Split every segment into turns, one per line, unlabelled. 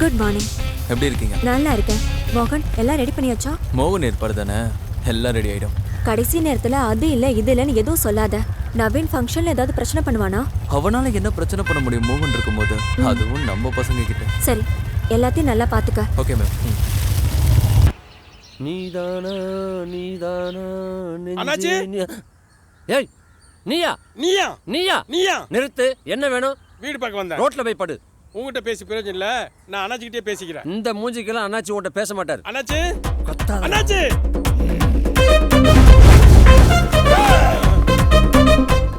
Good morning
எப்படி இருக்கீங்க?
நல்லா இருக்கேன். மோகன் எல்லாம் ரெடி பண்ணியாச்சா?
மோகன் ஏற்பாடு தானே? எல்லாம் ரெடி ஆயிடும்.
கடைசி நேரத்துல அது இல்ல இது இல்லைன்னு எதுவும் சொல்லாத. நவீன் ஃபங்க்ஷன்ல ஏதாவது பிரச்சனை பண்ணுவானா?
அவனால என்ன பிரச்சனை பண்ண முடியும் மோகன் இருக்கும்போது? அதுவும் நம்ம பசங்க கிட்ட
சரி எல்லாத்தையும் நல்லா பாத்துக்க
ஓகே மேம்
நீதானா நீதானா
அண்ணாச்சி?
ஏய் நீயா?
நீயா?
நீயா?
நீயா?
நிறுத்து என்ன வேணும்?
வீடு பார்க்க வந்தேன்.
ரோட்ல போய் படு.
உங்ககிட்ட பேசி பிரயோஜனம் இல்ல. நான் அண்ணாச்சிக்கிட்டே பேசிக்கிறேன்.
இந்த மூஞ்சிக்கெல்லாம் அண்ணாச்சி உன்கிட்ட பேச மாட்டார்.
அண்ணாச்சி?
கத்தாத.
அண்ணாச்சி?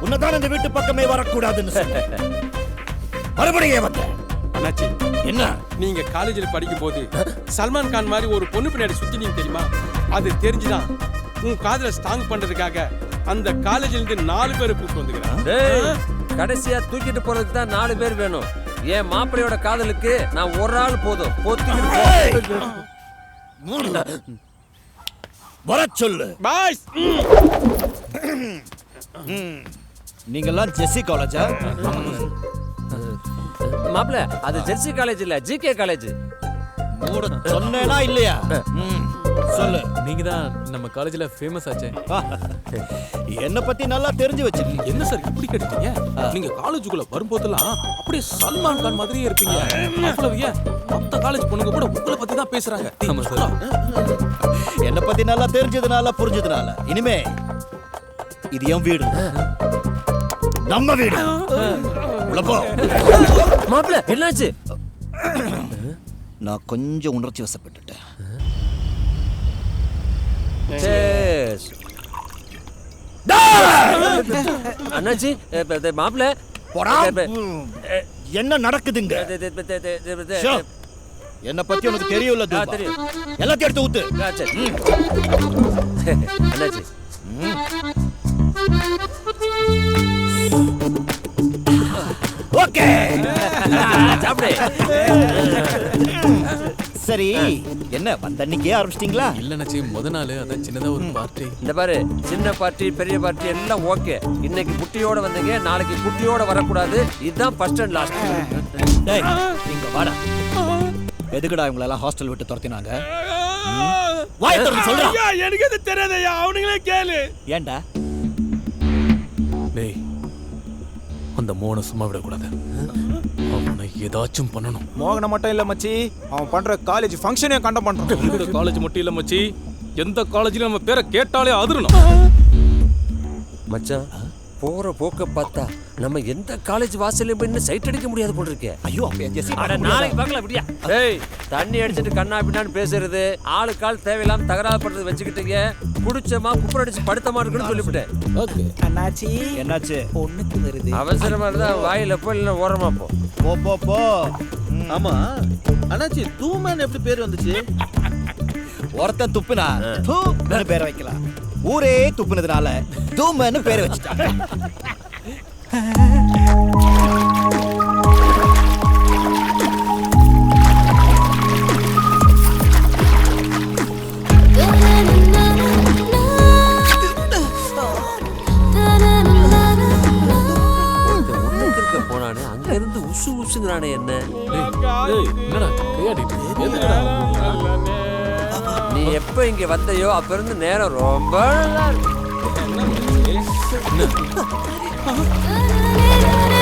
உன்னதான் இந்த வீட்டு பக்கமே வரக்கூடாதுன்னு சொன்னேன். மறுபடியும் வந்த?
அண்ணாச்சி
என்ன?
நீங்க காலேஜில் படிக்கும் போது சல்மான் கான் மாதிரி ஒரு பொண்ணு பின்னாடி சுத்தி நீங்க தெரியுமா? அது தெரிஞ்சுதான். உன் காதல ஸ்ட்ராங் பண்றதுக்காக அந்த காலேஜ்ல இருந்து நாலு பேரை கூப்பிட்டு
டேய்
வந்துக்கிறேன்
கடைசியா தூக்கிட்டு போறதுக்கு தான் நாலு பேர் வேணும். என் மாப்பிள்ளையோட காதலுக்கு நான் ஒரு ஆள் போதும். பொத்துக்கிட்டு.
வர சொல்லு.
பாய்ஸ்!
நீங்கெல்லாம் ஜெஸ்ஸி காலேஜா
மாப்பிள்ளை அது ஜெர்சி காலேஜ் இல்ல ஜிகே காலேஜ்
மூட சொன்னேனா இல்லையா? ம், சொல்லு.
நீங்க தான் நம்ம காலேஜ்ல ஃபேமஸ் ஆச்சே.
என்ன பத்தி நல்லா தெரிஞ்சு வச்சிருக்கீங்க.
என்ன சார் இப்படி கேட்டீங்க நீங்க காலேஜுக்குள்ள வரும்போதெல்லாம் அப்படியே சல்மான் கான் மாதிரியே இருப்பீங்க. அவ்வளவு ஏன்? மொத்த காலேஜ் பொண்ணுங்க கூட உங்களை பத்தி தான் பேசுறாங்க.
ஆமா சார்.
என்ன பத்தி நல்லா தெரிஞ்சதுனால புரிஞ்சதுனால. இனிமே இது என் வீடு. நம்ம வீடு.
மாப்பிள்ளை என்னாச்சு?
நான் கொஞ்சம் உணர்ச்சி வசப்பட்டுட்டேன்.
அண்ணாச்சி மாப்பிள்ளை.
என்ன நடக்குதுங்க. என்ன பத்தி உனக்கு?
தெரியும்.
எல்லாத்தையும் எடுத்து ஊத்து.
அண்ணாச்சி.
ஓகே.
சாப்பிடு.
சரி. என்ன வந்த அன்னைக்கே ஆரம்பிச்சிட்டீங்களா
இல்லைனாச்சு முத நாள் அதான் சின்னதா ஒரு பார்ட்டி
இந்த பாரு சின்ன பார்ட்டி பெரிய பார்ட்டி எல்லாம் ஓகே. இன்னைக்கு புட்டியோட வந்தீங்க நாளைக்கு புட்டியோட வரக்கூடாது. இதுதான் ஃபர்ஸ்ட் அண்ட் லாஸ்ட்
டேய் இங்க வாடா. எதுக்குடா இவங்கள எல்லாம் ஹாஸ்டல் விட்டு துரத்தினாங்க? வாய் திறந்து சொல்றா.
எனக்கு எது தெரியாதய்யா? அவனுங்களே கேளு.
ஏன்டா?
அந்த மோனை சும்மா விடக்கூடாது. அவனை ஏதாச்சும் பண்ணணும்.
மோகன மட்டும் இல்ல மச்சி அவன் பண்ற காலேஜ் ஃபங்க்ஷனே கண்டம்
உங்களோட காலேஜ் மட்டும் இல்ல மச்சி எந்த காலேஜ்லயும் நம்ம பேரை கேட்டாலே அதிரணும்.
மச்சான் போற போக்க பார்த்தா நம்ம எந்த காலேஜ் வாசல்லையும் போய் சைட் அடிக்க முடியாது போல இருக்கே.
ஐயோ
அட நாளைக்கு பார்க்கலாம் விடியா. டேய் தண்ணி அடிச்சிட்டு கண்ணா பின்னான்னு பேசுறது ஆளுக்கு ஆள் தேவையில்லாம தகராறு பண்றது வச்சுக்கிட்டீங்க. குடிச்சமா குப்புற அடிச்சு படுத்தமா இருக்குன்னு சொல்லிவிட்டேன்.
அண்ணாச்சி
என்னாச்சு?
பொண்ணுக்கு வருது.
அவசரமா இருந்தா வாயில போ இல்லைன்னா ஓரமா போ.
போ போ போ.
ஆமா. அண்ணாச்சி தூமன் எப்படி பேர் வந்துச்சு?
ஒருத்தன் துப்புனா? தூன்னு பேரை வைக்கலாம். ஊரே துப்புனதுனால தூமன்னு பேரை வச்சுட்டாங்க
இருந்து உசு உசுங்கிறானே என்ன
என்னடா கையாடி
நீ எப்ப இங்க வந்தையோ அப்ப இருந்து நேரம் ரொம்ப நல்லா இருக்கு.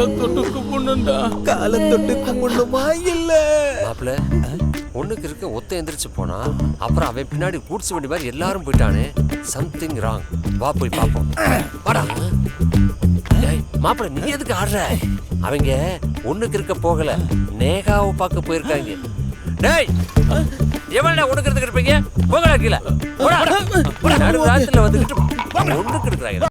காலத்தொட்டு கும்பிடணும்டா
காலத்தொட்டு கும்பிடணுமா இல்ல.
மாப்பிள ஒண்ணுக்கு இருக்க ஒத்த எந்திரிச்சு போனா அப்புறம் அவன் பின்னாடி கூட்ஸ் வண்டி மாதிரி எல்லாரும் போயிட்டானே. சம்திங் ராங் வா போய் பாப்போம். வாடா. மாப்பிள நீ எதுக்கு ஆடுற? அவங்க ஒண்ணுக்கு இருக்க போகல. நேகாவை பார்க்க போயிருக்காங்க. டேய் எவன்டா ஒண்ணுக்கு இருந்துட்டு இருப்பீங்க? போகல கீழே. ஒண்ணுக்கு இருக்கிறாங்க.